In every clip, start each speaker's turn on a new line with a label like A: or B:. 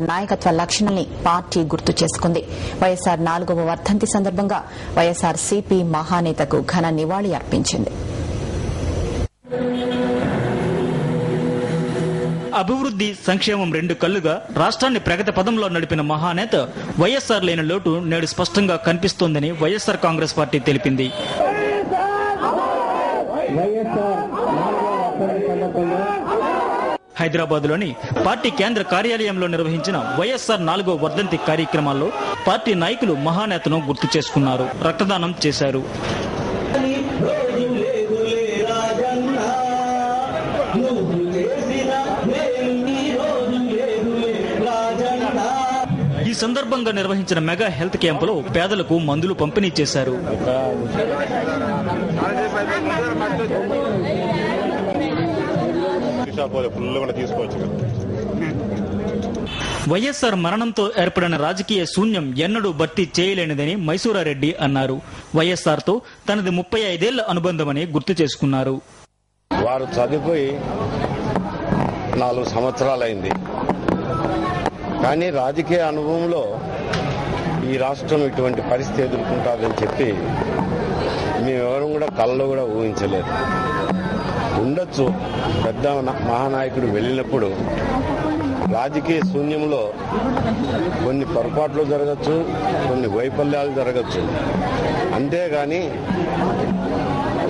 A: నాయకత్వ లక్షణాల్ని పార్టీ గుర్తు చేసుకుంది. వైఎస్సార్ నాలుగవ వర్ధంతి సందర్భంగా వైఎస్సార్ సిపి మహానేతకు ఘన నివాళి అర్పించింది.
B: అభివృద్ధి సంక్షేమం రెండు కళ్ళుగా రాష్ట్రాన్ని ప్రగతి పదంలో నడిపిన మహానేత వైఎస్ఆర్ లేని లోటు నేడు స్పష్టంగా కనిపిస్తోందని వైఎస్ఆర్ కాంగ్రెస్ పార్టీ తెలిపింది. హైదరాబాద్ లోని పార్టీ కేంద్ర కార్యాలయంలో నిర్వహించిన వైఎస్ఆర్ నాలుగో వర్ధంతి కార్యక్రమాల్లో పార్టీ నాయకులు మహానేతను గుర్తు చేసుకున్నారు. రక్తదానం చేశారు. ఈ సందర్భంగా నిర్వహించిన మెగా హెల్త్ క్యాంపులో పేదలకు మందులు పంపిణీ చేశారు.
C: తీసుకోవచ్చు కదా.
B: వైఎస్ఆర్ మరణంతో ఏర్పడిన రాజకీయ శూన్యం ఎన్నడూ భర్తీ చేయలేనిదని మైసూరారెడ్డి అన్నారు. వైఎస్ఆర్తో తనది ముప్పై ఐదేళ్ళ అనుబంధమని గుర్తు చేసుకున్నారు.
C: వారు చనిపోయి నాలుగు సంవత్సరాలైంది. కానీ రాజకీయ అనుభవంలో ఈ రాష్ట్రం ఇటువంటి పరిస్థితి ఎదుర్కొంటుందని చెప్పి మేమెవరం కూడా కళ్ళలో కూడా ఊహించలేదు. ఉండొచ్చు. పెద్ద మహానాయకుడు వెళ్ళినప్పుడు రాజకీయ శూన్యంలో కొన్ని పొరపాట్లు జరగచ్చు కొన్ని వైఫల్యాలు జరగచ్చు. అంతేగాని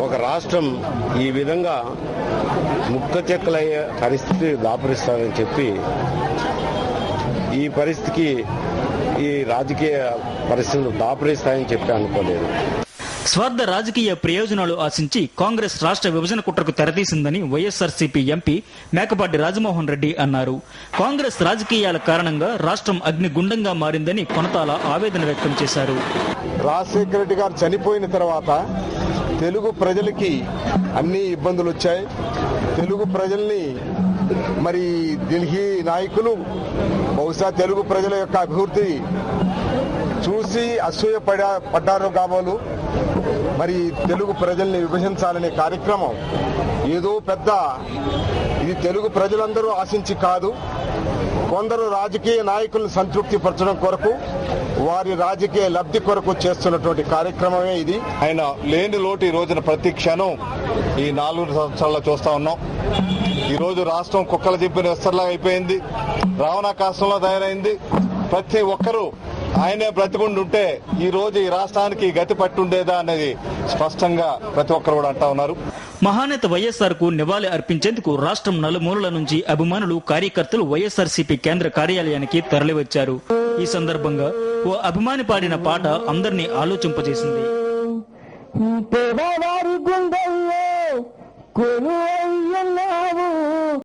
C: ఒక రాష్ట్రం ఈ విధంగా ముక్క చెక్కలయ్యే పరిస్థితి దాపరిస్తారని చెప్పి ఈ పరిస్థితికి ఈ రాజకీయ పరిస్థితులు దాపరిస్తాయని చెప్పి అనుకోలేదు.
B: స్వార్థ రాజకీయ ప్రయోజనాలు ఆశించి కాంగ్రెస్ రాష్ట్ర విభజన కుట్రకు తెరతీసిందని వైఎస్ఆర్సీపీ ఎంపీ మేకపాటి రాజమోహన్ రెడ్డి అన్నారు. కాంగ్రెస్ రాజకీయాల కారణంగా రాష్ట్రం అగ్నిగుండంగా మారిందని కొనతాల ఆవేదన వ్యక్తం చేశారు.
D: రాజశేఖర రెడ్డి గారు చనిపోయిన తర్వాత తెలుగు ప్రజలకి అన్ని ఇబ్బందులు వచ్చాయి. తెలుగు ప్రజల్ని మరి ఢిల్లీ నాయకులు బహుశా తెలుగు ప్రజల యొక్క అభివృద్ధి చూసి అసూయ పడ పడ్డారు కాబోలు. మరి తెలుగు ప్రజల్ని విభజించాలనే కార్యక్రమం ఏదో పెద్ద ఇది తెలుగు ప్రజలందరూ ఆశించి కాదు. కొందరు రాజకీయ నాయకులను సంతృప్తి పరచడం కొరకు వారి రాజకీయ లబ్ధి కొరకు చేస్తున్నటువంటి కార్యక్రమమే ఇది.
E: ఆయన లేని లోటు ఈ రోజున ప్రతి క్షణం ఈ నాలుగు సంవత్సరాల్లో చూస్తా ఉన్నాం. ఈ రోజు రాష్ట్రం కుక్కల దింపిన విస్తరలాగా అయిపోయింది. రావణాకాశంలో తయారైంది. ప్రతి ఒక్కరూ ఆయనే బ్రతికుండుంటే ఈ రోజు ఈ రాష్ట్రానికి గతి పట్టుండేదా అనేది స్పష్టంగా ప్రతి ఒక్కరు కూడా అంటా ఉన్నారు.
B: మహానేత వైఎస్ఆర్కు నివాళి అర్పించేందుకు రాష్ట్రం నలుమూలల నుంచి అభిమానులు కార్యకర్తలు వైఎస్ఆర్ కేంద్ర కార్యాలయానికి తరలివచ్చారు. ఈ సందర్భంగా ఓ అభిమాని పాడిన పాట అందరినీ ఆలోచింపజేసింది.